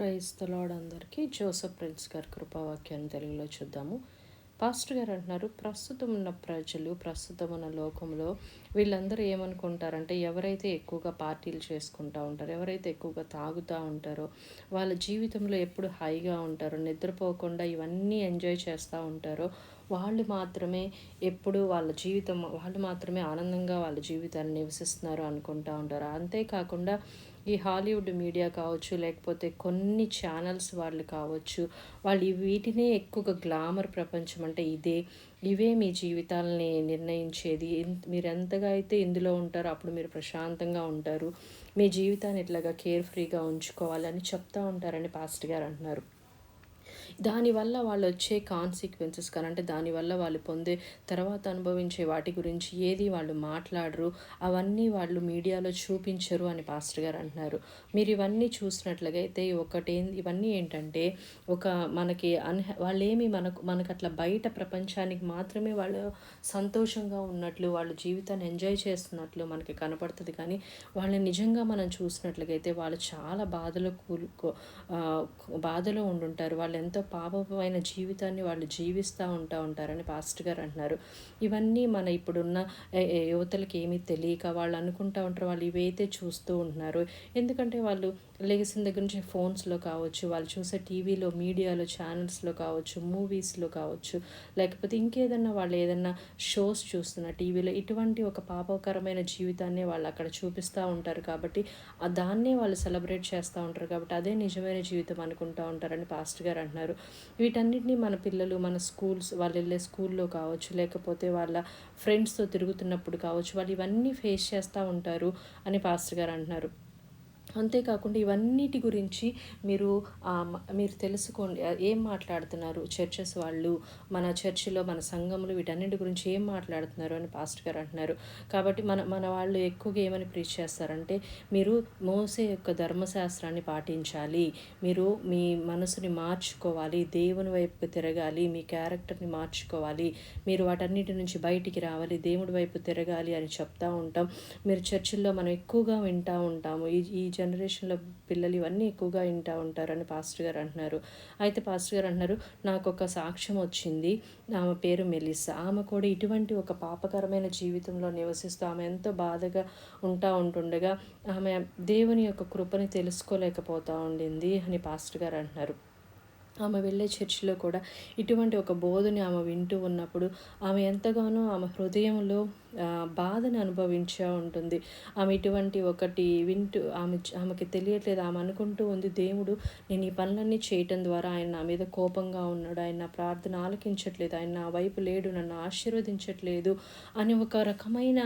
క్రైస్తలాడ్ అందరికీ Joseph prince గారి కృపావాక్యాన్ని తెలుగులో చూద్దాము. పాస్టర్ గారు అంటున్నారు ప్రస్తుతం ఉన్న ప్రజలు ప్రస్తుతం ఉన్న లోకంలో వీళ్ళందరూ ఏమనుకుంటారంటే ఎవరైతే ఎక్కువగా పార్టీలు చేసుకుంటూ ఉంటారో ఎవరైతే ఎక్కువగా తాగుతూ ఉంటారో వాళ్ళ జీవితంలో ఎప్పుడు హైగా ఉంటారో నిద్రపోకుండా ఇవన్నీ ఎంజాయ్ చేస్తూ ఉంటారో వాళ్ళు మాత్రమే ఎప్పుడు వాళ్ళ జీవితం వాళ్ళు మాత్రమే ఆనందంగా వాళ్ళ జీవితాన్ని నివసిస్తున్నారు అనుకుంటూ ఉంటారు. అంతేకాకుండా ఈ హాలీవుడ్ మీడియా కావచ్చు లేకపోతే కొన్ని ఛానల్స్ వాళ్ళు కావచ్చు వాళ్ళు వీటినే ఎక్కువగా గ్లామర్ ప్రపంచం అంటే ఇదే. ఇవే మీ జీవితాలని నిర్ణయించేది. మీరు ఎంతగా అయితే ఇందులో ఉంటారో అప్పుడు మీరు ప్రశాంతంగా ఉంటారు. మీ జీవితాన్ని ఇట్లాగా కేర్ ఫ్రీగా ఉంచుకోవాలని చెప్తూ ఉంటారని పాస్ట్ గారు అంటున్నారు. దానివల్ల వాళ్ళు వచ్చే కాన్సిక్వెన్సెస్ కానీ అంటే దానివల్ల వాళ్ళు పొందే తర్వాత అనుభవించే వాటి గురించి ఏది వాళ్ళు మాట్లాడరు అవన్నీ వాళ్ళు మీడియాలో చూపించరు అని పాస్టర్ గారు అంటున్నారు. మీరు ఇవన్నీ చూసినట్లయితే ఒకటి ఇవన్నీ ఏంటంటే ఒక మనకి అన్హ వాళ్ళేమి మనకు మనకు అట్లా బయట ప్రపంచానికి మాత్రమే వాళ్ళు సంతోషంగా ఉన్నట్లు వాళ్ళ జీవితాన్ని ఎంజాయ్ చేస్తున్నట్లు మనకి కనపడుతుంది కానీ వాళ్ళని నిజంగా మనం చూసినట్లయితే వాళ్ళు చాలా బాధలో కూలుకో బాధలో ఉండుంటారు. వాళ్ళు ఎంతో పాపమైన జీవితాన్ని వాళ్ళు జీవిస్తూ ఉంటా ఉంటారని పాస్టర్ గారు అంటున్నారు. ఇవన్నీ మన ఇప్పుడున్న యువతలకి ఏమీ తెలియక వాళ్ళు అనుకుంటా ఉంటారు వాళ్ళు ఇవైతే చూస్తూ ఉంటున్నారు. ఎందుకంటే వాళ్ళు లెగసిన దగ్గర నుంచి ఫోన్స్లో కావచ్చు వాళ్ళు చూసే టీవీలో మీడియాలో ఛానల్స్లో కావచ్చు మూవీస్లో కావచ్చు లేకపోతే ఇంకేదన్నా వాళ్ళు ఏదన్నా షోస్ చూస్తున్న టీవీలో ఇటువంటి ఒక పాపకరమైన జీవితాన్ని వాళ్ళు అక్కడ చూపిస్తూ ఉంటారు కాబట్టి దాన్నే వాళ్ళు సెలబ్రేట్ చేస్తూ ఉంటారు కాబట్టి అదే నిజమైన జీవితం అనుకుంటూ ఉంటారని పాస్ట్ గారు అంటున్నారు. వీటన్నిటిని మన పిల్లలు మన స్కూల్స్ వాళ్ళు వెళ్ళే స్కూల్లో కావచ్చు లేకపోతే వాళ్ళ ఫ్రెండ్స్తో తిరుగుతున్నప్పుడు కావచ్చు వాళ్ళు ఇవన్నీ ఫేస్ చేస్తూ ఉంటారు అని పాస్టర్ గారు అంటున్నారు. అంతేకాకుండా ఇవన్నిటి గురించి మీరు మీరు తెలుసుకోండి. ఏం మాట్లాడుతున్నారు చర్చెస్ వాళ్ళు? మన చర్చిలో మన సంఘంలో వీటన్నిటి గురించి ఏం మాట్లాడుతున్నారు అని పాస్టర్ గారు అంటున్నారు. కాబట్టి మన మన వాళ్ళు ఎక్కువగా ఏమని ప్రీచ్ చేస్తారంటే మీరు మోసే యొక్క ధర్మశాస్త్రాన్ని పాటించాలి. మీరు మీ మనసుని మార్చుకోవాలి. దేవుని వైపుకు తిరగాలి. మీ క్యారెక్టర్ని మార్చుకోవాలి. మీరు వాటన్నిటి నుంచి బయటికి రావాలి. దేవుడి వైపు తిరగాలి అని చెప్తా ఉంటాం. మీరు చర్చిల్లో మనం ఎక్కువగా వింటూ ఉంటాము. ఈ ఈ జనరేషన్లో పిల్లలు ఇవన్నీ ఎక్కువగా వింటూ ఉంటారని పాస్టర్ గారు అంటున్నారు. అయితే పాస్టర్ గారు అంటున్నారు నాకు ఒక సాక్ష్యం వచ్చింది. ఆమె పేరు మెలిసా ఆమె కూడా ఇటువంటి ఒక పాపకరమైన జీవితంలో నివసిస్తూ ఆమె ఎంతో బాధగా ఉంటా ఉంటుండగా ఆమె దేవుని యొక్క కృపని తెలుసుకోలేకపోతూ ఉండింది అని పాస్టర్ గారు అంటున్నారు. ఆమె వెళ్ళే చర్చిలో కూడా ఇటువంటి ఒక బోధని ఆమె వింటూ ఉన్నప్పుడు ఆమె ఎంతగానో ఆమె హృదయంలో బాధని అనుభవించే ఉంటుంది. ఆమె ఇటువంటి ఒకటి వింటూ ఆమె ఆమెకి తెలియట్లేదు ఆమె అనుకుంటూ ఉంది దేవుడు నేను ఈ పనులన్నీ చేయటం ద్వారా ఆయన నా మీద కోపంగా ఉన్నాడు ఆయన నా ప్రార్థన ఆలకించట్లేదు ఆయన నా వైపు లేడు నన్ను ఆశీర్వదించట్లేదు అని ఒక రకమైన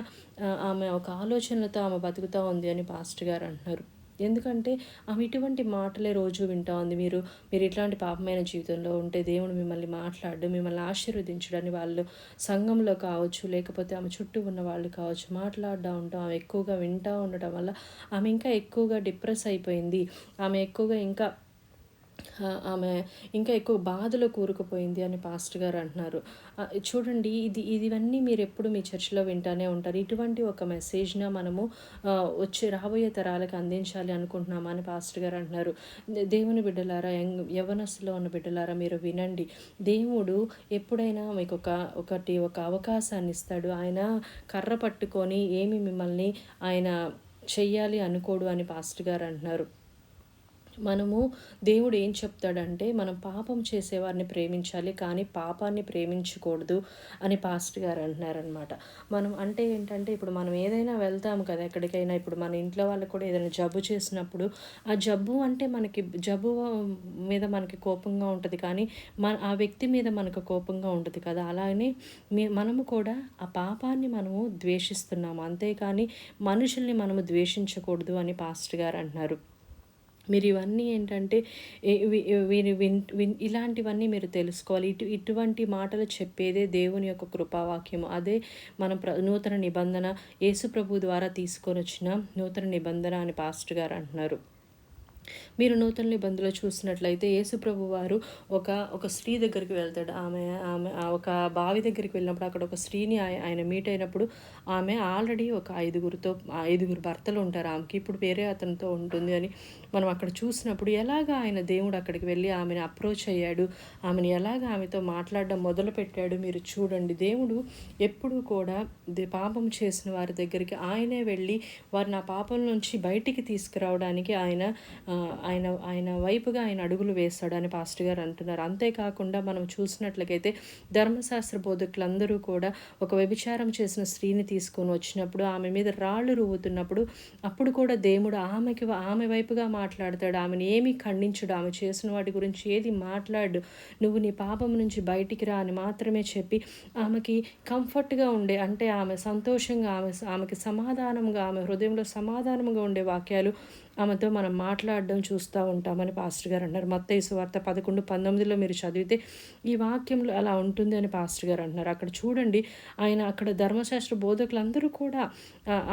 ఆమె ఒక ఆలోచనలతో ఆమె బతుకుతూ ఉంది అని పాస్టర్ గారు అంటున్నారు. ఎందుకంటే ఆమె ఇటువంటి మాటలే రోజు వింటా ఉంది. మీరు మీరు ఇట్లాంటి పాపమైన జీవితంలో ఉంటే దేవుడు మిమ్మల్ని మాట్లాడు మిమ్మల్ని ఆశీర్వదించడని వాళ్ళు సంఘంలో కావచ్చు లేకపోతే ఆమె చుట్టూ ఉన్న వాళ్ళు కావచ్చు మాట్లాడుతూ ఉంటాం. ఆమె ఎక్కువగా వింటూ ఉండటం వల్ల ఆమె ఇంకా ఎక్కువగా డిప్రెస్ అయిపోయింది. ఆమె ఎక్కువగా ఇంకా ఆమె ఇంకా ఎక్కువ బాధలో కూరుకుపోయింది అని పాస్టర్ గారు అంటున్నారు. చూడండి ఇది ఇవన్నీ మీరు ఎప్పుడు మీ చర్చిలో వింటానే ఉంటారు. ఇటువంటి ఒక మెసేజ్న మనము వచ్చే రాబోయే తరాలకు అందించాలి అనుకుంటున్నామా అని పాస్టర్ గారు అంటున్నారు. దేవుని బిడ్డలారా యవనస్సులో ఉన్న బిడ్డలారా మీరు వినండి. దేవుడు ఎప్పుడైనా మీకు ఒక ఒకటి ఒక అవకాశాన్ని ఇస్తాడు. ఆయన కర్ర పట్టుకొని ఏమి మిమ్మల్ని ఆయన చెయ్యాలి అనుకోడు అని పాస్టర్ గారు అంటున్నారు. మనము దేవుడు ఏం చెప్తాడంటే మనం పాపం చేసేవారిని ప్రేమించాలి కానీ పాపాన్ని ప్రేమించకూడదు అని పాస్ట్ గారు అంటున్నారనమాట మనం అంటే ఏంటంటే ఇప్పుడు మనం ఏదైనా వెళ్తాము కదా ఎక్కడికైనా ఇప్పుడు మన ఇంట్లో వాళ్ళు కూడా ఏదైనా జబ్బు చేసినప్పుడు ఆ జబ్బు అంటే మనకి జబ్బు మీద మనకి కోపంగా ఉంటుంది కానీ మన ఆ వ్యక్తి మీద మనకు కోపంగా ఉంటుంది కదా. అలానే మనము కూడా ఆ పాపాన్ని మనము ద్వేషిస్తున్నాము. అంతేకాని మనుషుల్ని మనము ద్వేషించకూడదు అని పాస్ట్ గారు అంటున్నారు. మీరు ఇవన్నీ ఏంటంటే వీరి విన్ విన్ ఇలాంటివన్నీ మీరు తెలుసుకోవాలి. ఇటు ఇటువంటి మాటలు చెప్పేదే దేవుని యొక్క కృపావాక్యం అదే మన ప్ర నూతన నిబంధన యేసు ప్రభు ద్వారా తీసుకొని వచ్చిన నూతన నిబంధన అని పాస్టర్ గారు అంటున్నారు. మీరు నూతన నిబంధనలో చూసినట్లయితే యేసుప్రభు వారు ఒక ఒక స్త్రీ దగ్గరికి వెళ్తాడు. ఆమె ఆమె ఒక బావి దగ్గరికి వెళ్ళినప్పుడు అక్కడ ఒక స్త్రీని ఆయన మీట్ అయినప్పుడు ఆమె ఆల్రెడీ ఒక ఐదుగురితో ఐదుగురు భర్తలు ఉంటారు. ఆమెకి ఇప్పుడు వేరే అతనితో ఉంటుంది అని మనం అక్కడ చూసినప్పుడు ఎలాగ ఆయన దేవుడు అక్కడికి వెళ్ళి ఆమెను అప్రోచ్ అయ్యాడు? ఆమెను ఎలాగ ఆమెతో మాట్లాడడం మొదలుపెట్టాడు? మీరు చూడండి. దేవుడు ఎప్పుడు కూడా పాపం చేసిన వారి దగ్గరికి ఆయనే వెళ్ళి వారు నా పాపం నుంచి బయటికి తీసుకురావడానికి ఆయన ఆయన ఆయన వైపుగా ఆయన అడుగులు వేస్తాడు అని పాస్టర్ గారు అంటున్నారు. అంతేకాకుండా మనం చూసినట్లయితే ధర్మశాస్త్ర బోధకులందరూ కూడా ఒక వ్యభిచారం చేసిన స్త్రీని తీసుకొని వచ్చినప్పుడు ఆమె మీద రాళ్ళు రువ్వుతున్నప్పుడు అప్పుడు కూడా దేవుడు ఆమెకి ఆమె వైపుగా మాట్లాడతాడు. ఆమెను ఏమీ ఖండించడు. ఆమె చేసిన వాటి గురించి ఏది మాట్లాడు? నువ్వు నీ పాపం నుంచి బయటికి రా అని మాత్రమే చెప్పి ఆమెకి కంఫర్ట్గా ఉండే అంటే ఆమె సంతోషంగా ఆమె ఆమెకి సమాధానంగా ఆమె హృదయంలో సమాధానంగా ఉండే వాక్యాలు ఆమెతో మనం మాట్లాడడం చూస్తూ ఉంటామని పాస్టర్ గారు అన్నారు. మొత్త వార్త పదకొండు పంతొమ్మిదిలో మీరు చదివితే ఈ వాక్యంలో అలా ఉంటుంది అని పాస్టర్ గారు అంటున్నారు. అక్కడ చూడండి ఆయన అక్కడ ధర్మశాస్త్ర బోధకులందరూ కూడా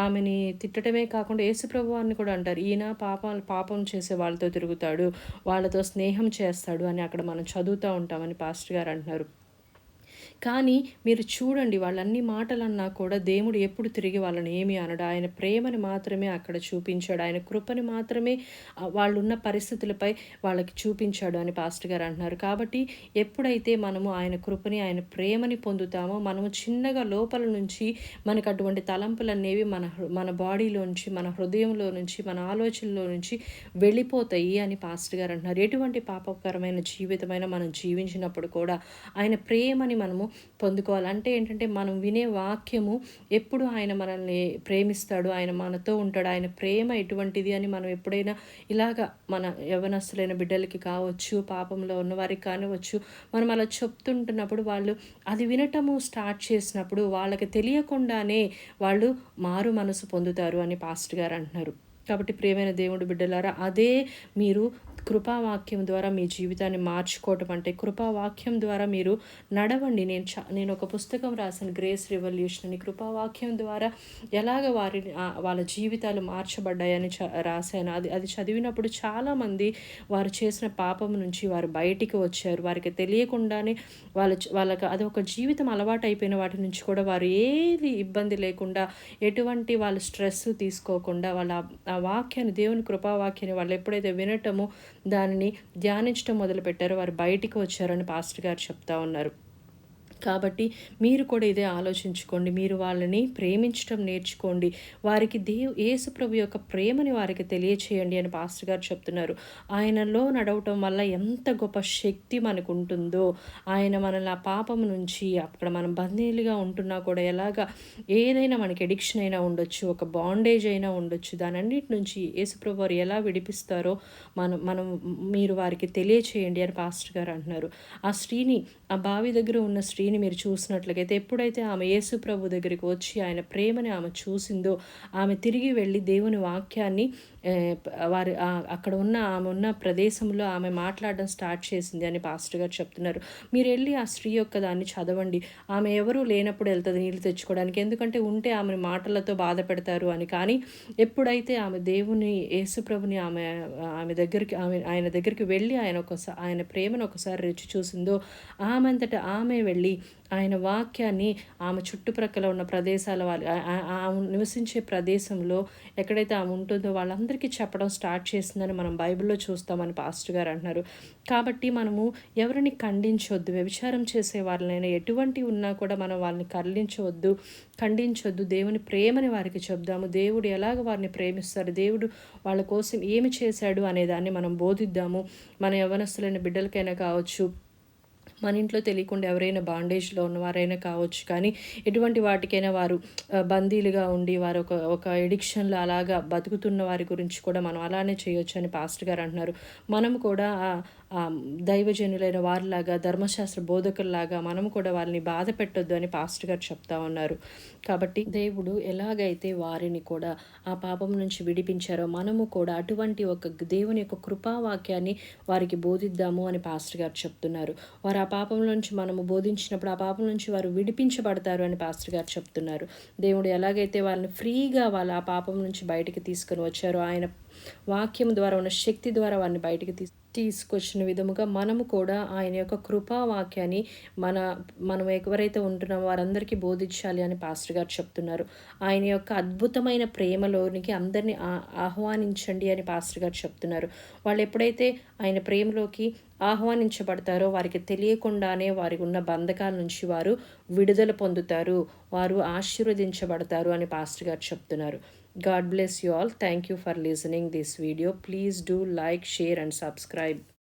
ఆమెని తిట్టడమే కాకుండా యేసుప్రభువాన్ని కూడా అంటారు. ఈయన పాపాలు పాపం చేసే వాళ్ళతో తిరుగుతాడు వాళ్ళతో స్నేహం చేస్తాడు అని అక్కడ మనం చదువుతూ ఉంటామని పాస్టర్ గారు అంటున్నారు. కానీ మీరు చూడండి వాళ్ళన్ని మాటలన్నా కూడా దేవుడు ఎప్పుడు తిరిగి వాళ్ళని ఏమి అనడు. ఆయన ప్రేమని మాత్రమే అక్కడ చూపించాడు. ఆయన కృపని మాత్రమే వాళ్ళున్న పరిస్థితులపై వాళ్ళకి చూపించాడు అని పాస్టర్ గారు అంటున్నారు. కాబట్టి ఎప్పుడైతే మనము ఆయన కృపని ఆయన ప్రేమని పొందుతామో మనము చిన్నగా లోపల నుంచి మనకు అటువంటి తలంపులు అనేవి మన మన బాడీలోంచి మన హృదయంలో నుంచి మన ఆలోచనలో నుంచి వెళ్ళిపోతాయి అని పాస్టర్ గారు అంటున్నారు. ఎటువంటి పాపకరమైన జీవితమైన మనం జీవించినప్పుడు కూడా ఆయన ప్రేమని మనము పొందుకోవాలి. అంటే ఏంటంటే మనం వినే వాక్యము ఎప్పుడు ఆయన మనల్ని ప్రేమిస్తాడు ఆయన మనతో ఉంటాడు ఆయన ప్రేమ ఎటువంటిది అని మనం ఎప్పుడైనా ఇలాగ మన యవనస్తులైన బిడ్డలకి కావచ్చు పాపంలో ఉన్నవారికి కానివచ్చు మనం అలా చెప్తుంటున్నప్పుడు వాళ్ళు అది వినటము స్టార్ట్ చేసినప్పుడు వాళ్ళకి తెలియకుండానే వాళ్ళు మారు మనసు పొందుతారు అని పాస్ట్ గారు అంటున్నారు. కాబట్టి ప్రియమైన దేవుడు బిడ్డలారా అదే మీరు కృపావాక్యం ద్వారా మీ జీవితాన్ని మార్చుకోవటం అంటే కృపావాక్యం ద్వారా మీరు నడవండి. నేను చ నేను ఒక పుస్తకం రాశాను గ్రేస్ రెవల్యూషన్ అని కృపావాక్యం ద్వారా ఎలాగ వారిని వాళ్ళ జీవితాలు మార్చబడ్డాయని చ రాశాను. అది అది చదివినప్పుడు చాలామంది వారు చేసిన పాపం నుంచి వారు బయటికి వచ్చారు. వారికి తెలియకుండానే వాళ్ళ వాళ్ళకి అది ఒక జీవితం అలవాటు అయిపోయిన వాటి నుంచి కూడా వారు ఏది ఇబ్బంది లేకుండా ఎటువంటి వాళ్ళు స్ట్రెస్ తీసుకోకుండా వాళ్ళ వాక్యాన్ని దేవుని కృపావాక్యాన్ని వాళ్ళు ఎప్పుడైతే వినటమో దానిని ధ్యానించడం మొదలుపెట్టారో వారు బయటికి వచ్చారని పాస్టర్ గారు చెప్తా ఉన్నారు. కాబట్టి మీరు కూడా ఇదే ఆలోచించుకోండి. మీరు వాళ్ళని ప్రేమించడం నేర్చుకోండి. వారికి దేవ్ యేసుప్రభు యొక్క ప్రేమని వారికి తెలియచేయండి అని పాస్టర్ గారు చెప్తున్నారు. ఆయనలో నడవటం వల్ల ఎంత గొప్ప శక్తి మనకు ఉంటుందో ఆయన మనల్ని ఆ పాపం నుంచి అక్కడ మనం బందీలుగా ఉంటున్నా కూడా ఎలాగా ఏదైనా మనకి ఎడిక్షన్ అయినా ఉండొచ్చు ఒక బాండేజ్ అయినా ఉండొచ్చు దాని అన్నిటి నుంచి యేసుప్రభు వారు ఎలా విడిపిస్తారో మనం మనం మీరు వారికి తెలియచేయండి అని పాస్టర్ గారు అంటున్నారు. ఆ స్త్రీని ఆ బావి దగ్గర ఉన్న స్త్రీ స్త్రీని మీరు చూసినట్లయితే ఎప్పుడైతే ఆమె యేసు ప్రభు దగ్గరికి వచ్చి ఆయన ప్రేమని ఆమె చూసిందో ఆమె తిరిగి వెళ్ళి దేవుని వాక్యాన్ని వారి అక్కడ ఉన్న ఆమె ఉన్న ప్రదేశంలో ఆమె మాట్లాడడం స్టార్ట్ చేసింది అని పాస్టర్ గారు చెప్తున్నారు. మీరు వెళ్ళి ఆ స్త్రీ యొక్క దాన్ని చదవండి. ఆమె ఎవరు లేనప్పుడు వెళ్తుంది నీళ్ళు తెచ్చుకోవడానికి. ఎందుకంటే ఉంటే ఆమె మాటలతో బాధ పెడతారు అని. కానీ ఎప్పుడైతే ఆమె దేవుని యేసుప్రభుని ఆమె ఆమె దగ్గరికి ఆమె ఆయన దగ్గరికి వెళ్ళి ఆయన ఒకసారి ఆయన ప్రేమను ఒకసారి రుచి చూసిందో ఆమె అంతటా ఆమె వెళ్ళి ఆయన వాక్యాన్ని ఆమె చుట్టుప్రక్కల ఉన్న ప్రదేశాల వాళ్ళు ఆమె నివసించే ప్రదేశంలో ఎక్కడైతే ఆమె ఉంటుందో వాళ్ళందరికీ చెప్పడం స్టార్ట్ చేసిందని మనం బైబిల్లో చూస్తామని పాస్టర్ గారు అంటున్నారు. కాబట్టి మనము ఎవరిని ఖండించవద్దు వ్యభిచారం చేసే వాళ్ళనైనా ఎటువంటి ఉన్నా కూడా మనం వాళ్ళని కరలించవద్దు ఖండించొద్దు. దేవుని ప్రేమని వారికి చెప్దాము. దేవుడు ఎలాగ వారిని ప్రేమిస్తారు దేవుడు వాళ్ళ కోసం ఏమి చేశాడు అనే దాన్ని మనం బోధిద్దాము. మన యవనస్తులైన బిడ్డలకైనా కావచ్చు మన ఇంట్లో తెలియకుండా ఎవరైనా బాండేజ్లో ఉన్నవారైనా కావచ్చు. కానీ ఎటువంటి వాటికైనా వారు బందీలుగా ఉండి వారు ఒక ఒక ఎడిక్షన్లో అలాగా బతుకుతున్న వారి గురించి కూడా మనం అలానే చేయొచ్చు అని పాస్టర్ గారు అంటున్నారు. మనం కూడా దైవజనులైన వారిలాగా ధర్మశాస్త్ర బోధకుల్లాగా మనం కూడా వారిని బాధ పెట్టొద్దు అని పాస్టర్ గారు చెప్తా ఉన్నారు. కాబట్టి దేవుడు ఎలాగైతే వారిని కూడా ఆ పాపం నుంచి విడిపించారో మనము కూడా అటువంటి ఒక దేవుని యొక్క కృపావాక్యాన్ని వారికి బోధిద్దాము అని పాస్టర్ గారు చెప్తున్నారు. వారు ఆ పాపం నుంచి మనము బోధించినప్పుడు ఆ పాపం నుంచి వారు విడిపించబడతారు అని పాస్టర్ గారు చెప్తున్నారు. దేవుడు ఎలాగైతే వాళ్ళని ఫ్రీగా వాళ్ళు ఆ పాపం నుంచి బయటికి తీసుకొని వచ్చారో ఆయన వాక్యం ద్వారా ఉన్న శక్తి ద్వారా వారిని బయటికి తీ తీసుకొచ్చిన విధముగా మనము కూడా ఆయన యొక్క కృపా వాక్యాన్ని మన మనం ఎవరైతే ఉంటున్నామో వారందరికీ బోధించాలి అని పాస్టర్ గారు చెప్తున్నారు. ఆయన యొక్క అద్భుతమైన ప్రేమలోనికి అందరినీ ఆహ్వానించండి అని పాస్టర్ గారు చెప్తున్నారు. వాళ్ళు ఎప్పుడైతే ఆయన ప్రేమలోకి ఆహ్వానించబడతారో వారికి తెలియకుండానే వారికి ఉన్న బంధకాల నుంచి వారు విడుదల పొందుతారు. వారు ఆశీర్వదించబడతారు అని పాస్టర్ గారు చెప్తున్నారు. God bless you all. Thank you for listening this video. Please do like, share and subscribe.